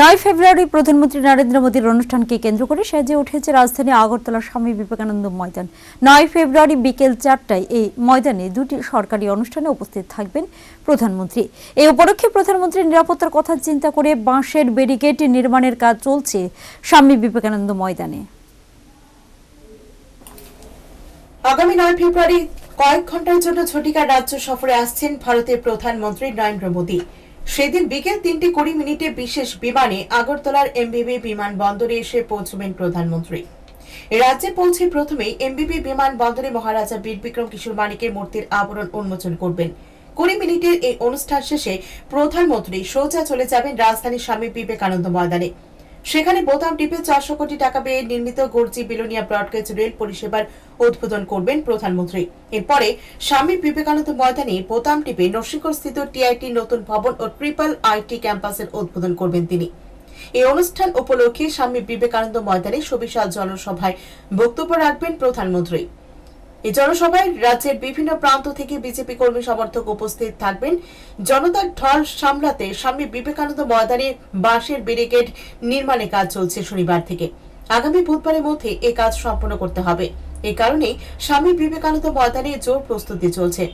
নয় ফেব্রুয়ারি প্রধানমন্ত্রী নরেন্দ্র মোদীর অনুষ্ঠানকে কেন্দ্র করে সেজে উঠেছে রাজধানী আগরতলার স্বামী বিবেকানন্দ ময়দান। নয় ফেব্রুয়ারি বিকেল চারটায় এই ময়দানে দুটি সরকারি অনুষ্ঠানে উপস্থিত থাকবেন প্রধানমন্ত্রী। এই উপলক্ষে প্রধানমন্ত্রীর নিরাপত্তার কথা চিন্তা করে বাঁশের ব্যারিকেড নির্মাণের কাজ চলছে স্বামী বিবেকানন্দ ময়দানে। আগামী নয় ফেব্রুয়ারি কয়েক ঘণ্টার জন্য ছুটিকার রাজ্য সফরে আসছেন ভারতের প্রধানমন্ত্রী নরেন্দ্র মোদী। সেদিন বিকেল তিনটে কুড়ি মিনিটে বিশেষ বিমানে আগরতলার এমবিবি বিমানবন্দরে এসে পৌঁছবেন প্রধানমন্ত্রী। রাজ্যে পৌঁছে প্রথমেই এমবিবি বিমানবন্দরে মহারাজা বীর বিক্রম কিশোর মানিকের মূর্তির আবরণ উন্মোচন করবেন। কুড়ি মিনিটের এই অনুষ্ঠান শেষে প্রধানমন্ত্রী সোজা চলে যাবেন রাজধানীর স্বামী বিবেকানন্দ ময়দানে। সেখানে বোতাম টিপে চারশো কোটি টাকা ব্যয়ে নির্মিত গর্জি বিলোনিয়া ব্রডগেজ রেল পরিষেবার উদ্বোধন করবেন প্রধানমন্ত্রী। এরপরে স্বামী বিবেকানন্দ ময়দানে বোতাম টিপে নরসিংগড় স্থিত টিআইটি নতুন ভবন ও ট্রিপল আইটি ক্যাম্পাসের উদ্বোধন করবেন তিনি। এই অনুষ্ঠান উপলক্ষে স্বামী বিবেকানন্দ ময়দানে সুবিশাল জনসভায় বক্তব্য রাখবেন প্রধানমন্ত্রী। এই জনসভায় রাজ্যের বিভিন্ন প্রান্ত থেকে বিজেপি কর্মী সমর্থক উপস্থিত থাকবেন। জনতার ঢল সামলাতে স্বামী বিবেকানন্দ ময়দানে বাঁশের ব্যারিকেড নির্মাণে কাজ চলছে শনিবার থেকে। আগামী বুধবারের মধ্যে এই কাজ সম্পন্ন করতে হবে। এই কারণে স্বামী বিবেকানন্দ ময়দানে জোর প্রস্তুতি চলছে।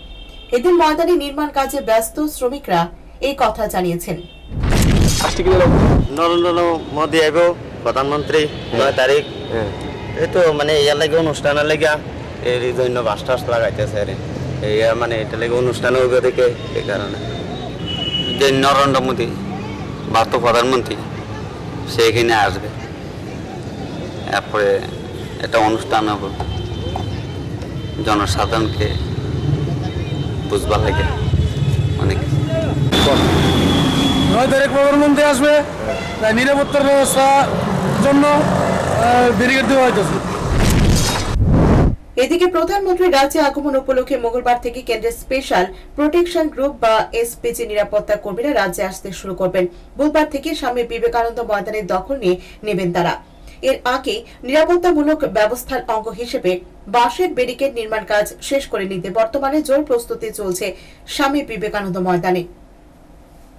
এদিন ময়দানে নির্মাণ কাজে ব্যস্ত শ্রমিকরা এই কথা জানিয়েছেন। আসছে কি নরেন্দ্র মোদী আইব প্রধানমন্ত্রী নয় তারিখ। এই তো মানে ইয়ার লাগে অনুষ্ঠানের লেগা এর জন্য বাস টাস লাগাইতেছে আর এই মানে এটা লেগে এই কারণে। যে নরেন্দ্র মোদী প্রধানমন্ত্রী সেইখানে আসবে। তারপরে একটা অনুষ্ঠান হবে জনসাধারণকে বুঝবার লাগে। অনেক। নয় তারিখ প্রধানমন্ত্রী আসবে। তাই নিরাপত্তার ব্যবস্থার জন্য ব্যারিকেড দেওয়া হইতেছে। এদিকে প্রধানমন্ত্রী রাজ্যে আগমন উপলক্ষে মঙ্গলবার থেকে কেন্দ্রের স্পেশাল প্রোটেকশন গ্রুপ বা এসপিজি নিরাপত্তা কর্মীরা রাজ্যে আসতে শুরু করবেন। বুধবার থেকে স্বামী বিবেকানন্দ ময়দানের দখল নিয়ে নেবেন তারা। এর আগে নিরাপত্তামূলক ব্যবস্থার অঙ্গ হিসেবে বাঁশের ব্যারিকেড নির্মাণ কাজ শেষ করে নিতে বর্তমানে জোর প্রস্তুতি চলছে স্বামী বিবেকানন্দ ময়দানে।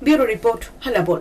Bureau report হালাবোর